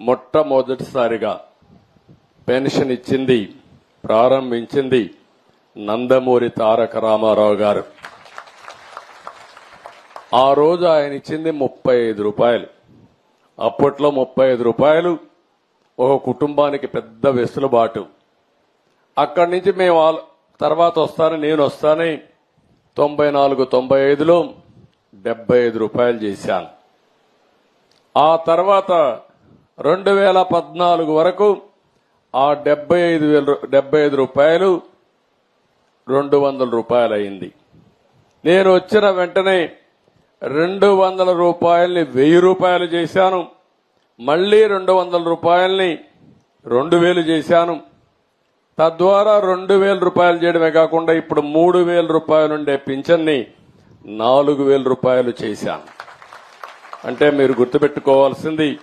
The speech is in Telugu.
మొట్టమొదటిసారిగా పెన్షన్ ఇచ్చింది ప్రారంభించింది నందమూరి తారక రామారావు గారు. ఆ రోజు ఆయన ఇచ్చింది ముప్పై ఐదు రూపాయలు. అప్పట్లో ముప్పై ఐదు రూపాయలు ఒక కుటుంబానికి పెద్ద వెసులుబాటు. అక్కడి నుంచి మేము తర్వాత వస్తాను నేను వస్తానని తొంభై నాలుగు తొంభై ఐదులో డెబ్బై ఐదు రూపాయలు చేశాను. ఆ తర్వాత రెండు వేల పద్నాలుగు వరకు ఆ డెబ్బై ఐదు వేల డెబ్బై ఐదు రూపాయలు రెండు వందల రూపాయలు అయింది నేను వచ్చిన వెంటనే రెండు వందల రూపాయల్ని వెయ్యి రూపాయలు చేశాను. మళ్ళీ రెండు వందల రూపాయల్ని రెండు వేలు చేశాను. తద్వారా రెండు వేల రూపాయలు చేయడమే కాకుండా ఇప్పుడు మూడు వేల రూపాయలు ఉండే పింఛన్ని నాలుగు వేల రూపాయలు చేశాను. అంటే మీరు గుర్తుపెట్టుకోవాల్సింది